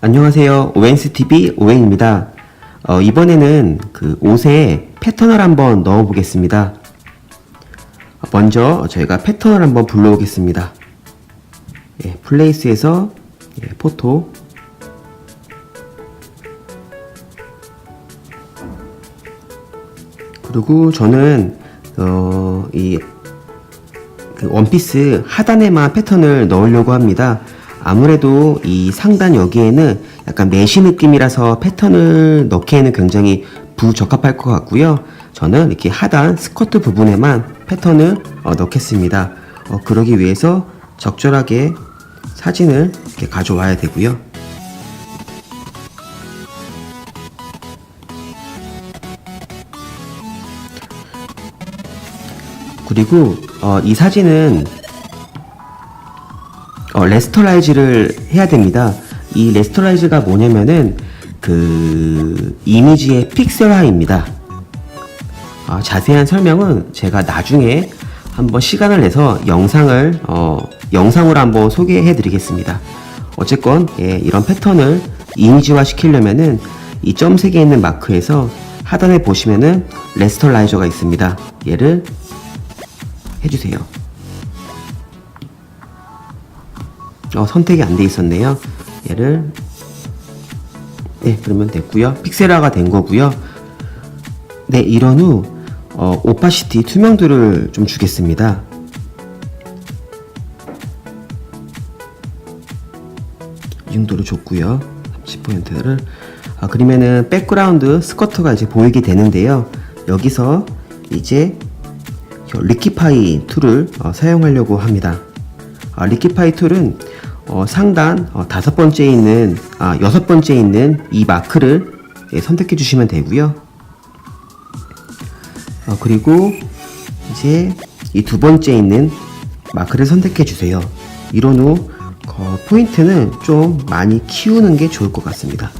안녕하세요. 오웬스TV 오웬입니다. 어, 이번에는 그 옷에 패턴을 한번 넣어 보겠습니다. 먼저 저희가 패턴을 한번 불러오겠습니다. 예, 플레이스에서 예, 포토 그리고 저는 어, 이 그 원피스 하단에만 패턴을 넣으려고 합니다. 아무래도 이 상단 여기에는 약간 메쉬 느낌이라서 패턴을 넣기에는 굉장히 부적합할 것 같고요. 저는 이렇게 하단 스커트 부분에만 패턴을 어, 넣겠습니다. 어, 그러기 위해서 적절하게 사진을 이렇게 가져와야 되고요. 그리고 어, 이 사진은 어, 레스터라이즈를 해야 됩니다. 이 레스터라이즈가 뭐냐면은 그 이미지의 픽셀화입니다. 아, 자세한 설명은 제가 나중에 한번 시간을 내서 영상을 어, 영상으로 한번 소개해 드리겠습니다. 어쨌건 예, 이런 패턴을 이미지화 시키려면은 이 점색에 있는 마크에서 하단에 보시면은 레스터라이저가 있습니다. 얘를 해주세요. 어, 선택이 안 돼 있었네요. 얘를 네 그러면 됐고요. 픽셀화가 된 거고요. 네 이런 후 어, 오파시티 투명도를 좀 주겠습니다. 이 정도로 줬고요. 30%를 아, 그러면은 백그라운드 스커트가 이제 보이게 되는데요. 여기서 이제 리키파이 툴을 어, 사용하려고 합니다. 아, 리키파이 툴은 어, 상단 어, 다섯 번째에 있는 아, 여섯 번째에 있는 이 마크를 예, 선택해 주시면 되고요. 어, 그리고 이제 이 두 번째 있는 마크를 선택해 주세요. 이런 후 어, 포인트는 좀 많이 키우는 게 좋을 것 같습니다.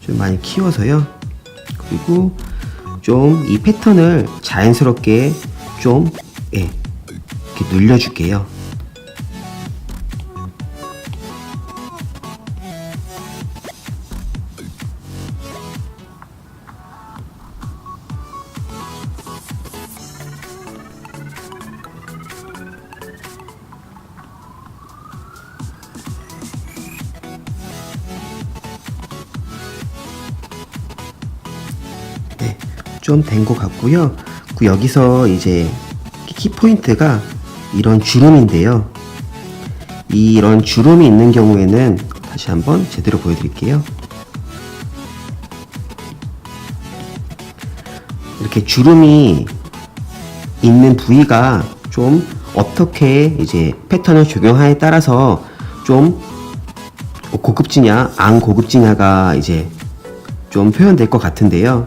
좀 많이 키워서요. 그리고 좀 이 패턴을 자연스럽게 좀 예, 이렇게 눌려줄게요. 좀 된 것 같고요. 그 여기서 이제 키포인트가 이런 주름인데요. 이런 주름이 있는 경우에는 다시 한번 제대로 보여드릴게요. 이렇게 주름이 있는 부위가 좀 어떻게 이제 패턴을 적용하에 따라서 좀 고급지냐, 안 고급지냐가 이제 좀 표현될 것 같은데요.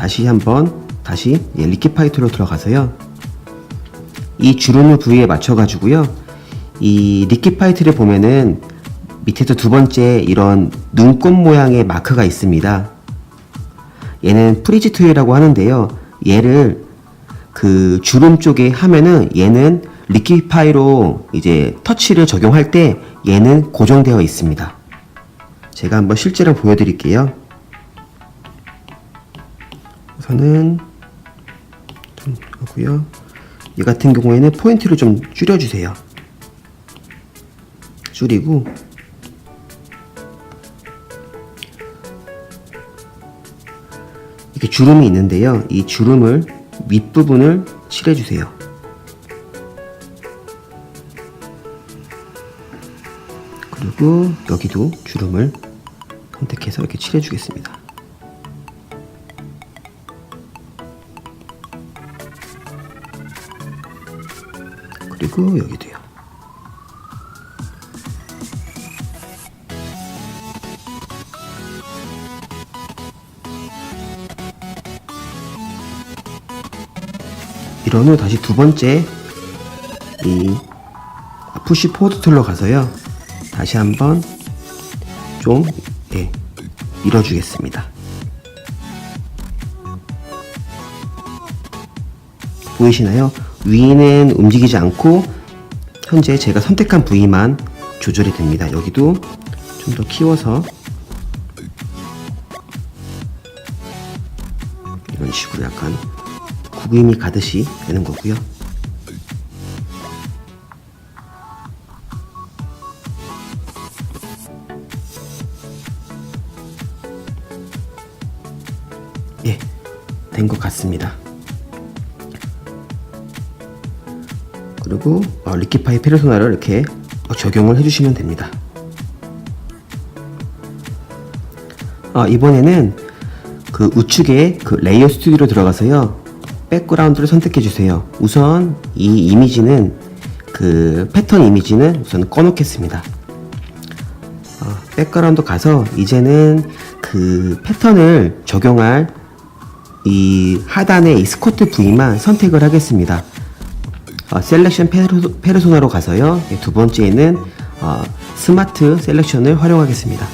다시 한번 다시 예, 리키파이트로 들어가서요. 이 주름을 부위에 맞춰 가지고요. 이 리키파이트를 보면은 밑에서 두 번째 이런 눈꽃 모양의 마크가 있습니다. 얘는 프리즈 툴이라고 하는데요. 얘를 그 주름 쪽에 하면은 얘는 리키파이로 이제 터치를 적용할 때 얘는 고정되어 있습니다. 제가 한번 실제로 보여드릴게요. 우선은 좀 하고요. 이 같은 경우에는 포인트를 좀 줄여주세요. 줄이고 이렇게 주름이 있는데요. 이 주름을 윗부분을 칠해주세요. 그리고 여기도 주름을 선택해서 이렇게 칠해주겠습니다. 그리고 여기도요. 이런 후 다시 두 번째 이 푸시 포드 툴로 가서요. 다시 한번 좀 예, 밀어주겠습니다. 보이시나요? 위는 움직이지 않고 현재 제가 선택한 부위만 조절이 됩니다. 여기도 좀좀더 키워서 이런 식으로 약간 구김이 가듯이 되는 거고요. 예, 된 것 같습니다. 그리고 어, 리키파이 페르소나를 이렇게 어, 적용을 해주시면 됩니다. 아, 이번에는 그 우측에 그 레이어 스튜디오로 들어가서요. 백그라운드를 선택해 주세요. 우선 이 이미지는 그 패턴 이미지는 우선 꺼놓겠습니다. 어, 백그라운드 가서 이제는 그 패턴을 적용할 이 하단의 이 스쿼트 부위만 선택을 하겠습니다. 어, 셀렉션 페르소, 페르소나로 가서요. 예, 두 번째는 어, 스마트 셀렉션을 활용하겠습니다.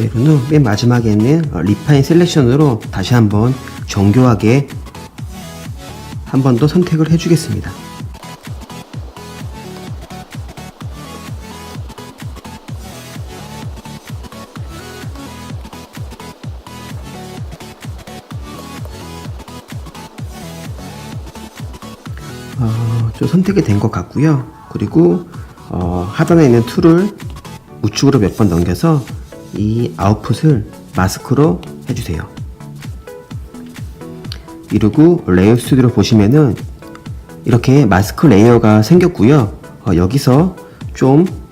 이런 후 맨 마지막에는 어, 리파인 셀렉션으로 다시 한번 정교하게 한 번 더 선택을 해주겠습니다. 어, 좀 선택이 된 것 같고요. 그리고 어, 하단에 있는 툴을 우측으로 몇 번 넘겨서 이 아웃풋을 마스크로 해주세요. 이러고 레이어 스튜디오로 보시면은 이렇게 마스크 레이어가 생겼고요. 어, 여기서 좀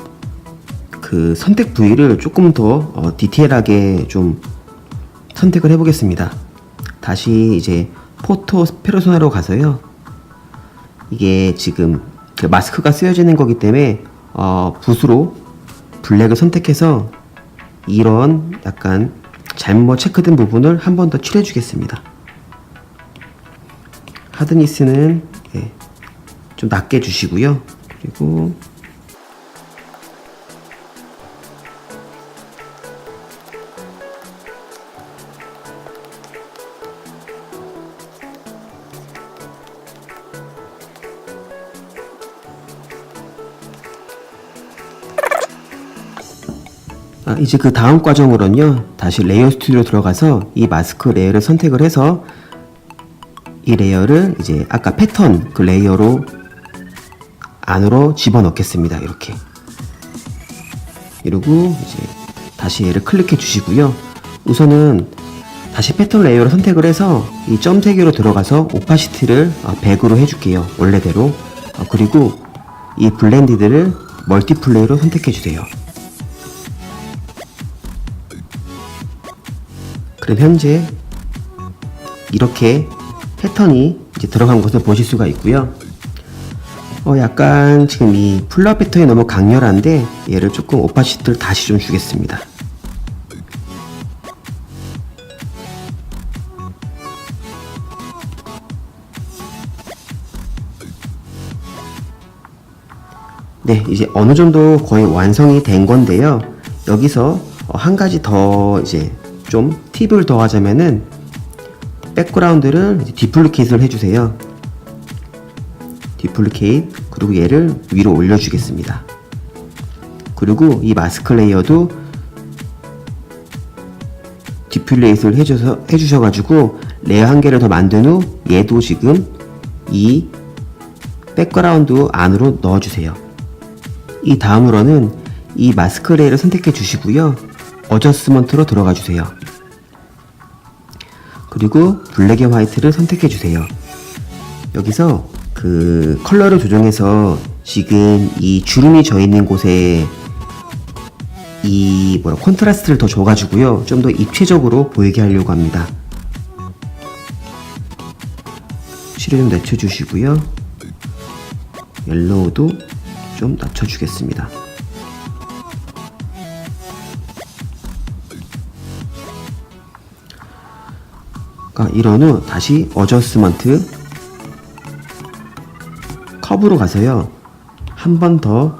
그 선택 부위를 조금 더 어, 디테일하게 좀 선택을 해보겠습니다. 다시 이제 포토 페르소나로 가서요. 이게 지금 그 마스크가 쓰여지는 거기 때문에 어, 붓으로 블랙을 선택해서 이런 약간 잘못 체크된 부분을 한 번 더 칠해 주겠습니다. 하드니스는 예, 좀 낮게 주시고요. 그리고 아, 이제 그 다음 과정으로는요, 다시 레이어 스튜디오 들어가서 이 마스크 레이어를 선택을 해서 이 레이어를 이제 아까 패턴 그 레이어로 안으로 집어넣겠습니다. 이렇게. 이러고 이제 다시 얘를 클릭해 주시고요. 우선은 다시 패턴 레이어를 선택을 해서 이점세 개로 들어가서 오파시티를 100으로 해줄게요. 원래대로. 어, 그리고 이 블렌디드를 멀티플레이로 선택해 주세요. 그럼 현재 이렇게 패턴이 이제 들어간 것을 보실 수가 있고요. 어, 약간 지금 이 플라워 패턴이 너무 강렬한데 얘를 조금 오파시티를 다시 좀 주겠습니다. 네, 이제 어느 정도 거의 완성이 된 건데요. 여기서 어, 한 가지 더 이제 좀 팁을 더하자면은 백그라운드를 디플리케이트를 해주세요. 디플리케이트 그리고 얘를 위로 올려주겠습니다. 그리고 이 마스크 레이어도 디플레이트를 해줘서 해주셔가지고 레이어 한 개를 더 만든 후 얘도 지금 이 백그라운드 안으로 넣어주세요. 이 다음으로는 이 마스크 레이를 선택해 주시고요. 어저스먼트로 들어가 주세요. 그리고 블랙 앤 화이트를 선택해 주세요. 여기서 그 컬러를 조정해서 지금 이 주름이 져 있는 곳에 이 뭐라 콘트라스트를 더 줘가지고요. 좀 더 입체적으로 보이게 하려고 합니다. 실을 좀 낮춰주시고요. 옐로우도 좀 낮춰주겠습니다. 그러니까 이런 후 다시 어저스먼트 컵으로 가서요. 한 번 더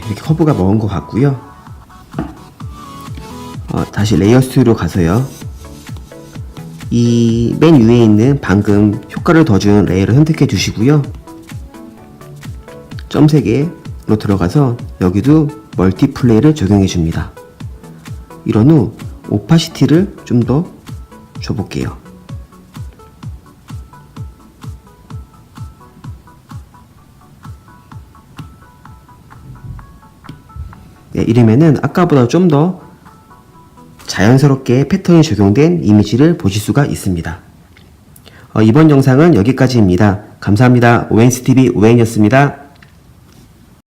네, 이렇게 커브가 먹은 것 같고요. 어, 다시 레이어 스로 가서요. 이 맨 위에 있는 방금 효과를 더 준 레이어를 선택해 주시고요. 점 3개로 들어가서 여기도 멀티플레이를 적용해 줍니다. 이런 후 오파시티를 좀 더 줘볼게요. 네, 이러면은 아까보다 좀 더 자연스럽게 패턴이 적용된 이미지를 보실 수가 있습니다. 어, 이번 영상은 여기까지입니다. 감사합니다. 오웬스TV 오웬이었습니다.